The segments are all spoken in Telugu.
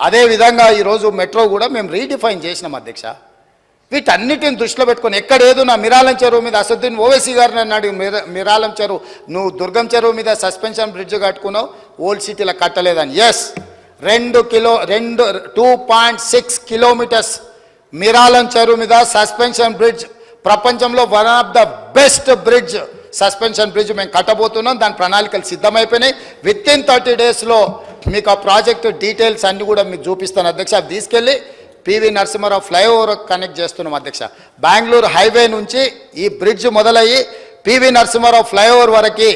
అదేవిధంగా ఈరోజు మెట్రో కూడా మేము రీడిఫైన్ చేసినాం అధ్యక్ష. వీటన్నిటిని దృష్టిలో పెట్టుకొని ఎక్కడేదో నా మిరాలం చెరువు మీద అసదుద్దీన్ ఓవైసీ గారిని అన్నాడు మిర- మిరాలం చెరువు నువ్వు దుర్గం చెరువు మీద సస్పెన్షన్ బ్రిడ్జ్ కట్టుకున్నావు ఓల్డ్ సిటీలో కట్టలేదని. ఎస్ రెండు కిలో రెండు two point six kilometres Miralam చెరువు మీద సస్పెన్షన్ బ్రిడ్జ్ ప్రపంచంలో one of the best bridge suspension bridge మేము కట్టబోతున్నాం. దాని ప్రణాళికలు సిద్ధమైపోయినాయి. విత్ ఇన్ థర్టీ డేస్లో మీకు ఆ ప్రాజెక్టు డీటెయిల్స్ అన్నీ కూడా మీకు చూపిస్తాను అధ్యక్ష. అవి తీసుకెళ్ళి పివి నరసింహారావు ఫ్లైఓవర్ కనెక్ట్ చేస్తున్నాం అధ్యక్ష. బెంగళూరు హైవే నుంచి ఈ బ్రిడ్జ్ మొదలయ్యి పివి నరసింహారావు ఫ్లైఓవర్ వరకు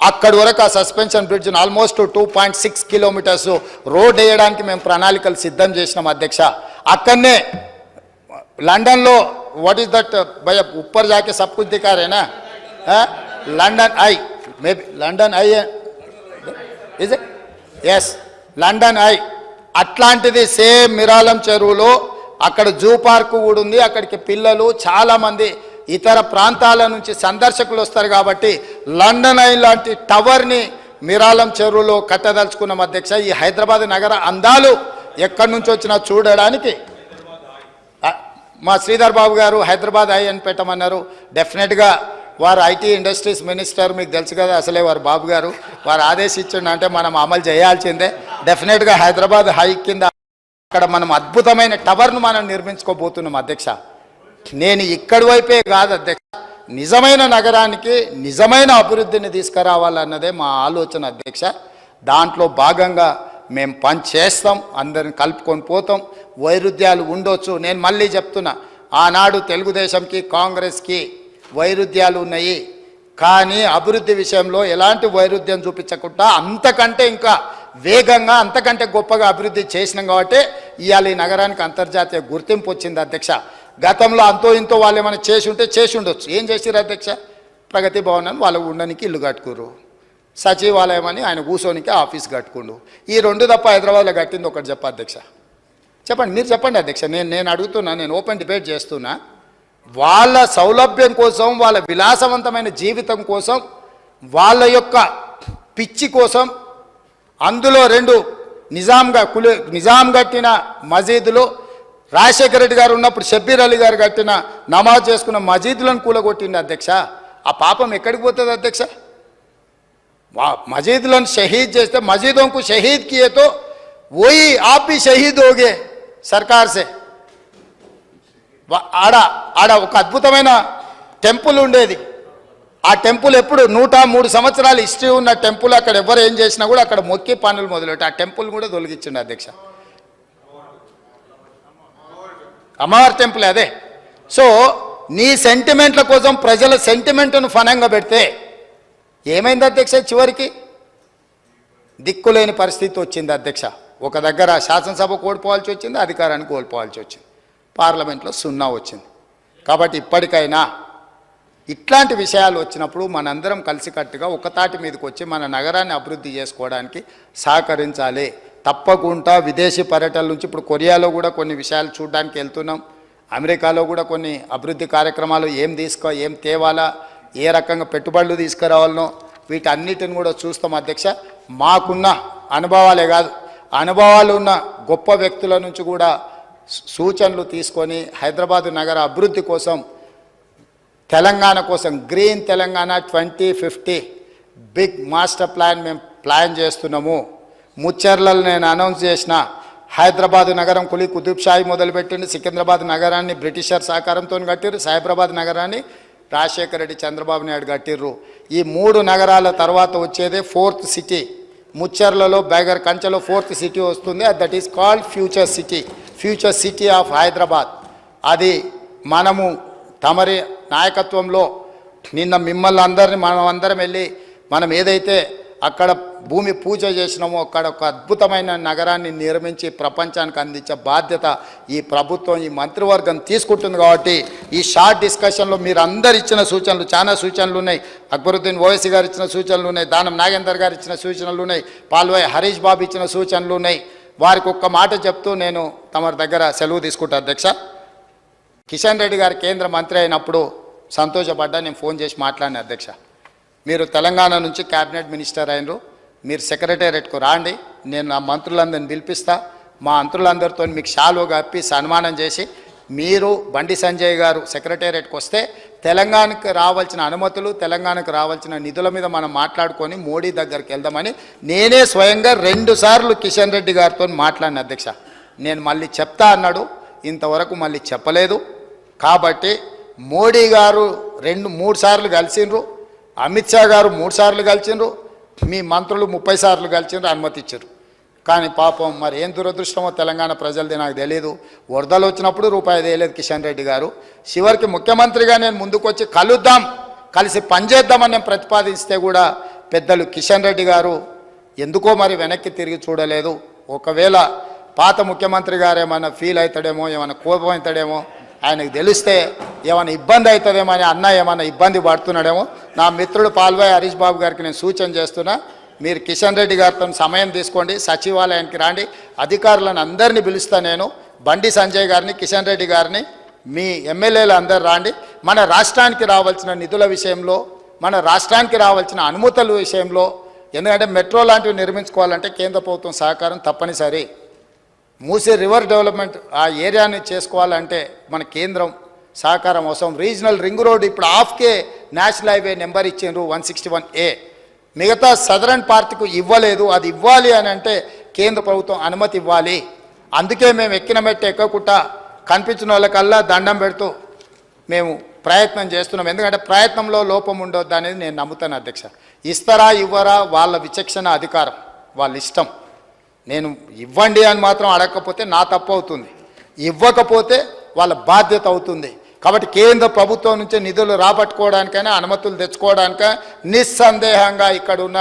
అక్కడి వరకు ఆ suspension bridge almost two point six kilometres road వేయడానికి మేము ప్రణాళికలు సిద్ధం చేసినాం అధ్యక్ష. అక్కడనే లండన్లో వాట్ ఈస్ దట్ భయ ఉప్పర్ జాకే sub London Eye maybe London Eye yes London Eye అట్లాంటిది సేమ్ మిరాలం చెరువులో అక్కడ జూ పార్కు కూడా ఉంది. అక్కడికి పిల్లలు చాలామంది ఇతర ప్రాంతాల నుంచి సందర్శకులు వస్తారు కాబట్టి లండన్ ఐ లాంటి టవర్ని మిరాలం చెరువులో కట్టదలుచుకున్నాం అధ్యక్ష. ఈ హైదరాబాద్ నగర అందాలు ఎక్కడి నుంచి వచ్చినా చూడడానికి. మా శ్రీధర్ బాబు గారు హైదరాబాద్ ఐ అని పెట్టమన్నారు. డెఫినెట్గా వారు ఐటీ ఇండస్ట్రీస్ మినిస్టర్ మీకు తెలుసు కదా అసలే వారు బాబు గారు. వారు ఆదేశించండి అంటే మనం అమలు చేయాల్సిందే. డెఫినెట్గా హైదరాబాద్ హై కింద అక్కడ మనం అద్భుతమైన టవర్ను మనం నిర్మించుకోబోతున్నాం అధ్యక్ష. నేను ఇక్కడి వైపే కాదు అధ్యక్ష. నిజమైన నగరానికి నిజమైన అభివృద్ధిని తీసుకురావాలన్నదే మా ఆలోచన అధ్యక్ష. దాంట్లో భాగంగా మేము పని చేస్తాం అందరిని కలుపుకొని పోతాం. వైరుధ్యాలు ఉండొచ్చు. నేను మళ్ళీ చెప్తున్నా ఆనాడు తెలుగుదేశంకి కాంగ్రెస్కి వైరుధ్యాలు ఉన్నాయి. కానీ అభివృద్ధి విషయంలో ఎలాంటి వైరుధ్యం చూపించకుండా అంతకంటే ఇంకా వేగంగా అంతకంటే గొప్పగా అభివృద్ధి చేసినాం కాబట్టి ఇవాళ ఈ నగరానికి అంతర్జాతీయ గుర్తింపు వచ్చింది అధ్యక్ష. గతంలో అంతో ఇంతో వాళ్ళు ఏమైనా చేసి ఉంటే చేసి ఉండొచ్చు. ఏం చేసిరు అధ్యక్ష? ప్రగతి భవన్ అని వాళ్ళు ఉండడానికి ఇల్లు కట్టుకురు సచివాలయం అని ఆయన కూర్చోనికి ఆఫీస్ కట్టుకుండు. ఈ రెండు తప్ప హైదరాబాద్లో కట్టింది ఒకటి చెప్ప అధ్యక్ష. చెప్పండి మీరు చెప్పండి అధ్యక్ష. నేను నేను అడుగుతున్నా నేను ఓపెన్ డిబేట్ చేస్తున్నా. వాళ్ళ సౌలభ్యం కోసం వాళ్ళ విలాసవంతమైన జీవితం కోసం వాళ్ళ యొక్క పిచ్చి కోసం అందులో రెండు నిజాంగా కులి నిజాం కట్టిన మజీదులో రాజశేఖర రెడ్డి గారు ఉన్నప్పుడు షబ్బీర్ అలీ గారు కట్టిన నమాజ్ చేసుకున్న మజీదులను కూలగొట్టింది అధ్యక్ష. ఆ పాపం ఎక్కడికి పోతుంది అధ్యక్ష? మజీదులను షహీద్ చేస్తే మజీదోంకు షహీద్ కియేతో ఓయి ఆపి షహీద్ ఓగే సర్కార్సే ఆడ ఆడ ఒక అద్భుతమైన టెంపుల్ ఉండేది. ఆ టెంపుల్ ఎప్పుడు నూట మూడు సంవత్సరాలు హిస్టరీ ఉన్న టెంపుల్ అక్కడ ఎవరు ఏం చేసినా కూడా అక్కడ మొక్కి పనులు మొదలెట్టి ఆ టెంపుల్ కూడా తొలగించిండు అధ్యక్ష. అమ్మవారి టెంపుల్ అదే. సో నీ సెంటిమెంట్ల కోసం ప్రజల సెంటిమెంట్ను ఫనంగా పెడితే ఏమైంది అధ్యక్ష చివరికి? దిక్కులేని పరిస్థితి వచ్చింది అధ్యక్ష. ఒక దగ్గర శాసనసభ కోల్పోవాల్సి వచ్చింది అధికారాన్ని కోల్పోవాల్సి వచ్చింది. పార్లమెంట్లో సున్నా వచ్చింది. కాబట్టి ఇప్పటికైనా ఇట్లాంటి విషయాలు వచ్చినప్పుడు మనందరం కలిసికట్టుగా ఒకతాటి మీదకి వచ్చి మన నగరాన్ని అభివృద్ధి చేసుకోవడానికి సహకరించాలి. తప్పకుండా విదేశీ పర్యటనల నుంచి ఇప్పుడు కొరియాలో కూడా కొన్ని విషయాలు చూడడానికి వెళ్తున్నాం. అమెరికాలో కూడా కొన్ని అభివృద్ధి కార్యక్రమాలు ఏం తీసుకో ఏం తేవాలా ఏ రకంగా పెట్టుబడులు తీసుకురావాలనో వీటన్నిటిని కూడా చూస్తాం అధ్యక్ష. మాకున్న అనుభవాలే కాదు. అనుభవాలు ఉన్న గొప్ప వ్యక్తుల నుంచి కూడా సూచనలు తీసుకొని హైదరాబాద్ నగర అభివృద్ధి కోసం తెలంగాణ కోసం green Telangana twenty fifty big master plan మేము ప్లాన్ చేస్తున్నాము. ముచ్చర్లలో నేను అనౌన్స్ చేసిన హైదరాబాద్ నగరం కులి కుతుబ్షాయి మొదలుపెట్టింది సికింద్రాబాద్ నగరాన్ని బ్రిటిషర్ సహకారంతో కట్టిర్రు సైబరాబాద్ నగరాన్ని రాజశేఖర రెడ్డి చంద్రబాబు నాయుడు కట్టిర్రు. ఈ మూడు నగరాల తర్వాత వచ్చేదే ఫోర్త్ సిటీ. ముచ్చర్లలో బైగర్ కంచెలో ఫోర్త్ సిటీ వస్తుంది. That is called future city future city of Hyderabad. అది మనము తమరి నాయకత్వంలో నిన్న మిమ్మల్ని అందరిని మనం అందరం వెళ్ళి మనం ఏదైతే అక్కడ భూమి పూజ చేసినామో అక్కడ ఒక అద్భుతమైన నగరాన్ని నిర్మించి ప్రపంచానికి అందించే బాధ్యత ఈ ప్రభుత్వం ఈ మంత్రివర్గం తీసుకుంటుంది కాబట్టి ఈ షార్ట్ డిస్కషన్లో మీరు అందరు ఇచ్చిన సూచనలు చాలా సూచనలు ఉన్నాయి. అక్బరుద్దీన్ ఓవైసీ గారు ఇచ్చిన సూచనలు ఉన్నాయి. దానం నాగేందర్ గారు ఇచ్చిన సూచనలు ఉన్నాయి. పాల్వాయి హరీష్ బాబు ఇచ్చిన సూచనలు ఉన్నాయి. వారికి ఒక్క మాట చెప్తూ నేను తమ దగ్గర సెలవు తీసుకుంటారు అధ్యక్ష. కిషన్ రెడ్డి గారు కేంద్ర మంత్రి అయినప్పుడు సంతోషపడ్డా నేను ఫోన్ చేసి మాట్లాడిన అధ్యక్ష. మీరు తెలంగాణ నుంచి క్యాబినెట్ మినిస్టర్ అయినరు మీరు సెక్రటేరియట్కు రాండి నేను నా మంత్రులందరిని పిలిపిస్తా మా మంత్రులందరితో మీకు షాలో కప్పి సన్మానం చేసి మీరు బండి సంజయ్ గారు సెక్రటేరియట్కి వస్తే తెలంగాణకు రావాల్సిన అనుమతులు తెలంగాణకు రావాల్సిన నిధుల మీద మనం మాట్లాడుకొని మోడీ దగ్గరికి వెళ్దామని నేనే స్వయంగా రెండుసార్లు కిషన్ రెడ్డి గారితో మాట్లాడిన అధ్యక్ష. నేను మళ్ళీ చెప్తా అన్నాడు. ఇంతవరకు మళ్ళీ చెప్పలేదు. కాబట్టి మోడీ గారు రెండు మూడు సార్లు కలిసిండ్రు. అమిత్ షా గారు మూడు సార్లు కలిసిండ్రు. మీ మంత్రులు ముప్పై సార్లు కలిసిండ్రు అనుమతి ఇచ్చారు. కానీ పాపం మరి ఏం దురదృష్టమో తెలంగాణ ప్రజలది నాకు తెలియదు వరదలు వచ్చినప్పుడు రూపాయి తెలియదు కిషన్ రెడ్డి గారు. చివరికి ముఖ్యమంత్రిగా నేను ముందుకొచ్చి కలుద్దాం కలిసి పనిచేద్దామని నేను ప్రతిపాదిస్తే కూడా పెద్దలు కిషన్ రెడ్డి గారు ఎందుకో మరి వెనక్కి తిరిగి చూడలేదు. ఒకవేళ పాత ముఖ్యమంత్రి గారు ఏమైనా ఫీల్ అవుతాడేమో ఏమైనా కోపం అవుతాడేమో ఆయనకు తెలిస్తే ఏమైనా ఇబ్బంది అవుతుందేమో అని అన్న ఏమైనా ఇబ్బంది పడుతున్నాడేమో. నా మిత్రుడు పాల్వాయి హరీష్ బాబు గారికి నేను సూచన చేస్తున్నా మీరు కిషన్ రెడ్డి గారితో సమయం తీసుకోండి సచివాలయానికి రాండి. అధికారులను అందరినీ పిలుస్తా నేను. బండి సంజయ్ గారిని కిషన్ రెడ్డి గారిని మీ ఎమ్మెల్యేలు అందరు రాండి. మన రాష్ట్రానికి రావాల్సిన నిధుల విషయంలో మన రాష్ట్రానికి రావాల్సిన అనుమతుల విషయంలో ఎందుకంటే మెట్రో లాంటివి నిర్మించుకోవాలంటే కేంద్ర ప్రభుత్వం సహకారం తప్పనిసరి. మూసే రివర్ డెవలప్మెంట్ ఆ ఏరియాని చేసుకోవాలంటే మన కేంద్రం సహకారం అవసరం. రీజనల్ రింగ్ రోడ్ ఇప్పుడు హాఫ్కే నేషనల్ హైవే నెంబర్ ఇచ్చిండ్రు వన్ సిక్స్టీ వన్ ఏ. మిగతా సదరన్ పార్టీకు ఇవ్వలేదు. అది ఇవ్వాలి అని అంటే కేంద్ర ప్రభుత్వం అనుమతి ఇవ్వాలి. అందుకే మేము ఎక్కిన మెట్టు ఎక్కకుండా కనిపించిన వాళ్ళకల్లా దండం పెడుతూ మేము ప్రయత్నం చేస్తున్నాం. ఎందుకంటే ప్రయత్నంలో లోపం ఉండొద్దు అనేది నేను నమ్ముతాను అధ్యక్ష. ఇస్తారా ఇవ్వరా వాళ్ళ విచక్షణ అధికారం వాళ్ళ ఇష్టం. నేను ఇవ్వండి అని మాత్రం అడగకపోతే నా తప్పు అవుతుంది. ఇవ్వకపోతే వాళ్ళ బాధ్యత అవుతుంది. కాబట్టి కేంద్ర ప్రభుత్వం నుంచి నిధులు రాబట్టుకోవడానికైనా అనుమతులు తెచ్చుకోవడానిక నిస్సందేహంగా ఇక్కడ ఉన్న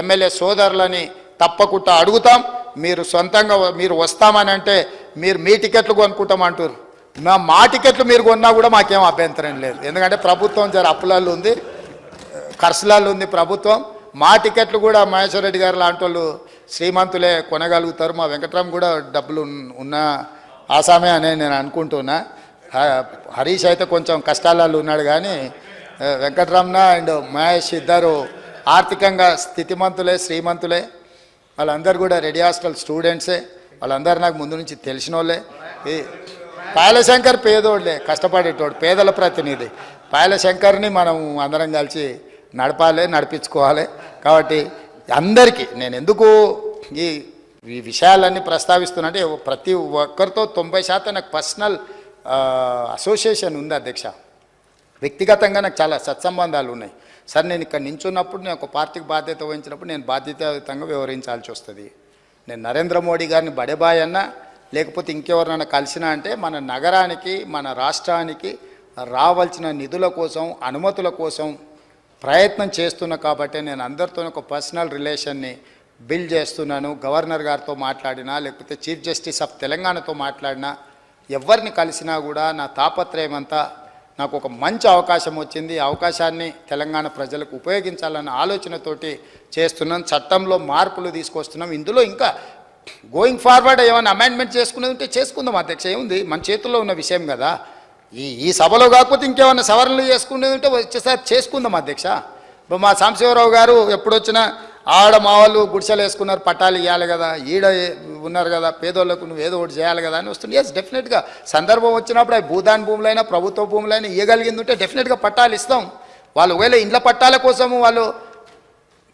ఎమ్మెల్యే సోదరులని తప్పకుండా అడుగుతాం. మీరు సొంతంగా మీరు వస్తామని అంటే మీరు మీ టికెట్లు కొనుక్కుంటామంటారు మా మా టికెట్లు మీరు కొన్నా కూడా మాకేం అభ్యంతరం లేదు. ఎందుకంటే ప్రభుత్వం జర అప్పులల్లో ఉంది ఖర్చులలో ఉంది ప్రభుత్వం. మా టికెట్లు కూడా మహేశ్వర రెడ్డి గారు లాంటి వాళ్ళు శ్రీమంతులే కొనగలుగుతారు. మా వెంకట్రామ్ కూడా డబ్బులు ఉన్న ఆసామే అనే నేను అనుకుంటున్నా. హరీష్ అయితే కొంచెం కష్టాలలో ఉన్నాడు కానీ ఆ, అండ్ మహేష్ ఇద్దరు ఆర్థికంగా స్థితిమంతులే శ్రీమంతులే. వాళ్ళందరూ కూడా రెడీ హాస్టల్ స్టూడెంట్సే. వాళ్ళందరూ నాకు ముందు నుంచి తెలిసిన వాళ్ళే పాయలశంకర్ పేదోళ్ళే కష్టపడేటోడు పేదల ప్రతినిధి. పాయలశంకర్ని మనం అందరం కలిసి నడపాలి నడిపించుకోవాలి. కాబట్టి అందరికీ నేను ఎందుకు ఈ ఈ విషయాలన్నీ ప్రస్తావిస్తున్నట్టే ప్రతి ఒక్కరితో తొంభై శాతం నాకు పర్సనల్ అసోసియేషన్ ఉంది అధ్యక్ష. వ్యక్తిగతంగా నాకు చాలా సత్సంబంధాలు ఉన్నాయి. సార్ నేను ఇక్కడ నించున్నప్పుడు నేను ఒక పార్టీకి బాధ్యత వహించినప్పుడు నేను బాధ్యతాయుతంగా వ్యవహరించాల్సి వస్తుంది. నేను నరేంద్ర మోడీ గారిని బడేబాయ్ అన్నా లేకపోతే ఇంకెవరినైనా కలిసినా అంటే మన నగరానికి మన రాష్ట్రానికి రావాల్సిన నిధుల కోసం అనుమతుల కోసం ప్రయత్నం చేస్తున్నా కాబట్టి నేను అందరితో ఒక పర్సనల్ రిలేషన్ని బిల్డ్ చేస్తున్నాను. గవర్నర్ గారితో మాట్లాడినా లేకపోతే చీఫ్ జస్టిస్ ఆఫ్ తెలంగాణతో మాట్లాడినా ఎవరిని కలిసినా కూడా నా తాపత్రయం అంతా నాకు ఒక మంచి అవకాశం వచ్చింది. అవకాశాన్ని తెలంగాణ ప్రజలకు ఉపయోగించాలన్న ఆలోచనతోటి చేస్తున్నాం చట్టంలో మార్పులు తీసుకొస్తున్నాం. ఇందులో ఇంకా గోయింగ్ ఫార్వర్డ్ ఏమైనా అమెండ్మెంట్ చేసుకునేది ఉంటే చేసుకుందాం అధ్యక్ష. ఏముంది? మన చేతుల్లో ఉన్న విషయం కదా. ఈ ఈ సభలో కాకపోతే ఇంకేమైనా సవరణలు చేసుకునేది ఉంటే వచ్చేసారి చేసుకుందాం అధ్యక్ష. ఇప్పుడు మా సాంబశివరావు గారు ఎప్పుడొచ్చినా ఆడ మా వాళ్ళు గుడిసెలు వేసుకున్నారు పట్టాలు ఇవ్వాలి కదా ఈడ ఉన్నారు కదా పేదోళ్ళకు నువ్వు ఏదో ఒకటి చేయాలి కదా అని వస్తుంది. ఎస్ డెఫినెట్గా సందర్భం వచ్చినప్పుడు అవి భూదాన్ భూములైనా ప్రభుత్వ భూములైనా ఇవ్వగలిగింది ఉంటే డెఫినెట్గా పట్టాలు ఇస్తాం. వాళ్ళు ఒకవేళ ఇండ్ల పట్టాల కోసము వాళ్ళు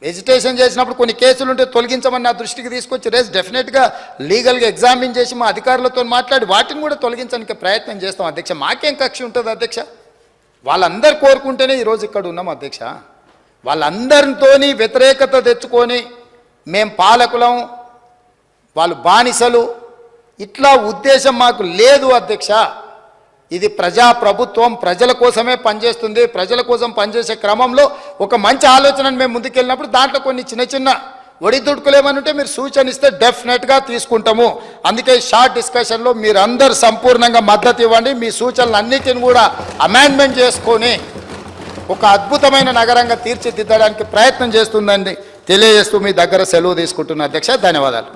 వెజిటేషన్ చేసినప్పుడు కొన్ని కేసులు ఉంటే తొలగించమని నా దృష్టికి తీసుకొచ్చి రేస్ డెఫినెట్గా లీగల్గా ఎగ్జామిన్ చేసి మా అధికారులతో మాట్లాడి వాటిని కూడా తొలగించడానికి ప్రయత్నం చేస్తాం అధ్యక్ష. మాకేం కక్ష ఉంటుంది అధ్యక్ష? వాళ్ళందరూ కోరుకుంటేనే ఈరోజు ఇక్కడ ఉన్నాం అధ్యక్ష. వాళ్ళందరితోని వ్యతిరేకత తెచ్చుకొని మేం పాలకులం వాళ్ళు బానిసలు. ఇట్లా ఉద్దేశం మాకు లేదు అధ్యక్ష. ఇది ప్రజా ప్రభుత్వం ప్రజల కోసమే పనిచేస్తుంది. ప్రజల కోసం పనిచేసే క్రమంలో ఒక మంచి ఆలోచనను మేము ముందుకెళ్ళినప్పుడు దాంట్లో కొన్ని చిన్న చిన్న ఒడిదుడుకులు ఉంటే మీరు సూచన ఇస్తే డెఫినెట్గా తీసుకుంటాము. అందుకే షార్ట్ డిస్కషన్లో మీరందరు సంపూర్ణంగా మద్దతు ఇవ్వండి. మీ సూచనలు అన్నిటిని కూడా అమెండ్మెంట్ చేసుకొని ఒక అద్భుతమైన నగరంగా తీర్చిదిద్దడానికి ప్రయత్నం చేస్తుందండి. తెలియజేస్తూ మీ దగ్గర సెలవు తీసుకుంటున్న అధ్యక్ష ధన్యవాదాలు.